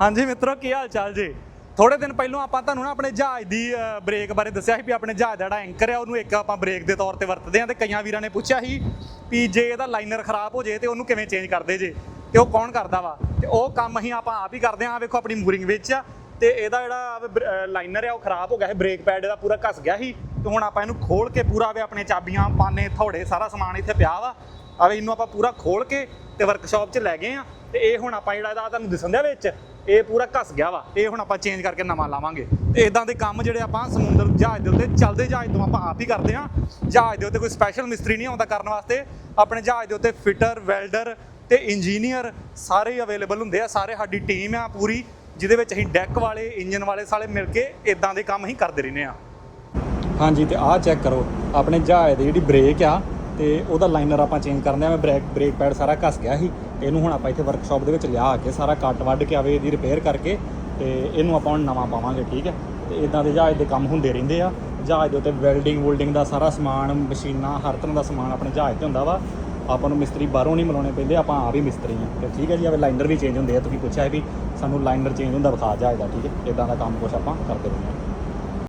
ਹਾਂਜੀ ਮਿੱਤਰੋ ਕੀ ਹਾਲ ਚਾਲ ਜੀ? ਥੋੜੇ ਦਿਨ ਪਹਿਲਾਂ ਆਪਾਂ ਤੁਹਾਨੂੰ ਨਾ ਆਪਣੇ ਜਹਾਜ਼ ਦੀ ਅ, ਬ੍ਰੇਕ ਬਾਰੇ ਦੱਸਿਆ ਸੀ ਵੀ ਆਪਣੇ ਜਹਾਜ਼ ਦਾ ਜਿਹੜਾ ਐਂਕਰ ਹੈ ਉਹਨੂੰ ਇੱਕ ਆਪਾਂ ਬ੍ਰੇਕ ਦੇ ਤੌਰ ਤੇ ਵਰਤਦੇ ਆ ਤੇ ਕਈਆਂ ਵੀਰਾਂ ਨੇ ਪੁੱਛਿਆ ਸੀ ਵੀ ਜੇ ਇਹਦਾ ਲਾਈਨਰ ਖਰਾਬ ਹੋ ਜੇ ਤੇ ਉਹਨੂੰ ਕਿਵੇਂ ਚੇਂਜ ਕਰਦੇ ਜੇ? ਤੇ ਉਹ ਕੌਣ ਕਰਦਾ ਵਾ? ਤੇ ਉਹ ਕੰਮ ਅਸੀਂ ਆਪਾਂ ਆਪ ਹੀ ਕਰਦੇ ਆ ਵੇਖੋ ਆਪਣੀ ਮੂਰਿੰਗ ਵਿੱਚ ਆ। ਤੇ ਇਹਦਾ ਜਿਹੜਾ ਲਾਈਨਰ ਆ ਉਹ ਖਰਾਬ ਹੋ ਗਿਆ ਸੀ। ਬ੍ਰੇਕ ਪੈਡ ਇਹਦਾ ਪੂਰਾ ਘਸ ਗਿਆ ਸੀ। ਤੇ ਹੁਣ ਆਪਾਂ ਇਹਨੂੰ ਖੋਲ ਕੇ ਪੂਰਾ ਵੇ ਆਪਣੇ ਚਾਬੀਆਂ ਪਾਨੇ ਥੋੜੇ ਸਾਰਾ ਸਮਾਨ ਇੱਥੇ ਪਿਆ ਵਾ। ਆਵੇ ਇਹਨੂੰ ਆਪਾਂ ਪੂਰਾ ਖੋਲ ਕੇ ਤੇ ਵਰਕਸ਼ਾਪ 'ਚ ਲੈ ਗਏ ਆ। ਤੇ ਇਹ ਹੁਣ ਆਪਾਂ ਜਿਹੜਾ ਇਹਦਾ ਤੁਹਾਨੂੰ ਦਿਸਣ ਦਿਆ ਵਿੱਚ ਇਹ ਪੂਰਾ ਘਸ ਗਿਆ ਵਾ। ਇਹ ਹੁਣ ਆਪਾਂ ਚੇਂਜ ਕਰਕੇ ਨਵਾਂ ਲਾਵਾਂਗੇ। ਤੇ ਇਦਾਂ ਦੇ ਕੰਮ ਜਿਹੜੇ ਆਪਾਂ ਸਮੁੰਦਰ, ਜਹਾਜ਼ ਦੇ ਉੱਤੇ ਚੱਲਦੇ ਜਹਾਜ਼ ਤੋਂ ਆਪਾਂ ਆਪ ਹੀ ਕਰਦੇ ਆ ਜਹਾਜ਼ ਦੇ ਉੱਤੇ ਕੋਈ ਸਪੈਸ਼ਲ ਮਿਸਤਰੀ ਨਹੀਂ ਆਉਂਦਾ ਕਰਨ ਵਾਸਤੇ। ਆਪਣੇ ਜਹਾਜ਼ ਦੇ ਉੱਤੇ ਫਿਟਰ ਵੈਲਡਰ ਤੇ ਇੰਜੀਨੀਅਰ ਸਾਰੇ ਹੀ ਅਵੇਲੇਬਲ ਹੁੰਦੇ ਆ। ਸਾਰੇ ਸਾਡੀ ਟੀਮ ਆ ਪੂਰੀ, ਜਿਹਦੇ ਵਿੱਚ ਅਸੀਂ ਡੈਕ ਵਾਲੇ ਇੰਜਨ ਵਾਲੇ ਸਾਰੇ ਮਿਲ ਕੇ ਇਦਾਂ ਦੇ ਕੰਮ ਅਸੀਂ ਕਰਦੇ ਰਹਿੰਦੇ ਆ ਹਾਂਜੀ, ਤੇ ਆਹ ਚੈੱਕ ਕਰੋ। ਆਪਣੇ ਜਹਾਜ਼ ਦੀ ਜਿਹੜੀ ਬ੍ਰੇਕ ਆ ਤੇ ਉਹਦਾ ਲਾਈਨਰ ਆਪਾਂ ਚੇਂਜ ਕਰਨਾ ਹੈ, ਮੈਂ ਬ੍ਰੇਕ ਬ੍ਰੇਕ ਪੈਡ ਸਾਰਾ ਘਸ ਗਿਆ ਸੀ ਤੇ ਇਹਨੂੰ ਹੁਣ ਆਪਾਂ ਇੱਥੇ ਵਰਕਸ਼ਾਪ ਦੇ ਵਿੱਚ ਲਿਆ ਕੇ ਸਾਰਾ ਕੱਟ ਵੱਢ ਕੇ ਆਵੇ ਇਹਦੀ ਰਿਪੇਅਰ ਕਰਕੇ ਤੇ ਇਹਨੂੰ ਆਪਾਂ ਹੁਣ ਨਵਾਂ ਪਾਵਾਂਗੇ, ਠੀਕ ਹੈ? ਤੇ ਇਦਾਂ ਦੇ ਜਹਾਜ਼ ਦੇ ਕੰਮ ਹੁੰਦੇ ਰਹਿੰਦੇ ਆ। ਜਹਾਜ਼ ਦੇ ਉੱਤੇ ਵੈਲਡਿੰਗ ਵੁਲਡਿੰਗ ਦਾ ਸਾਰਾ ਸਮਾਨ, ਮਸ਼ੀਨਾਂ, ਹਰ ਤਰ੍ਹਾਂ ਦਾ ਸਮਾਨ ਆਪਣੇ ਜਹਾਜ਼ ਤੇ ਹੁੰਦਾ ਵਾ। ਆਪਾਂ ਨੂੰ ਮਿਸਤਰੀ ਬਾਹਰੋਂ ਨਹੀਂ ਮਿਲਾਉਣੇ ਪੈਂਦੇ, ਆਪਾਂ ਆਪ ਹੀ ਮਿਸਤਰੀ ਆ। ਤੇ ਠੀਕ ਹੈ ਜੀ ਆਵੇ ਲਾਈਨਰ ਵੀ ਚੇਂਜ ਹੁੰਦੇ ਆ। ਤੁਸੀਂ ਪੁੱਛਿਆ ਵੀ ਸਾਨੂੰ ਲਾਈਨਰ ਚੇਂਜ ਹੁੰਦਾ, ਵਿਖਾ ਜਹਾਜ਼ ਦਾ, ਠੀਕ ਹੈ? ਇਦਾਂ ਦਾ ਕੰਮ ਕੁਛ ਆਪਾਂ ਕਰਦੇ ਰਹਿੰਦੇ ਹਾਂ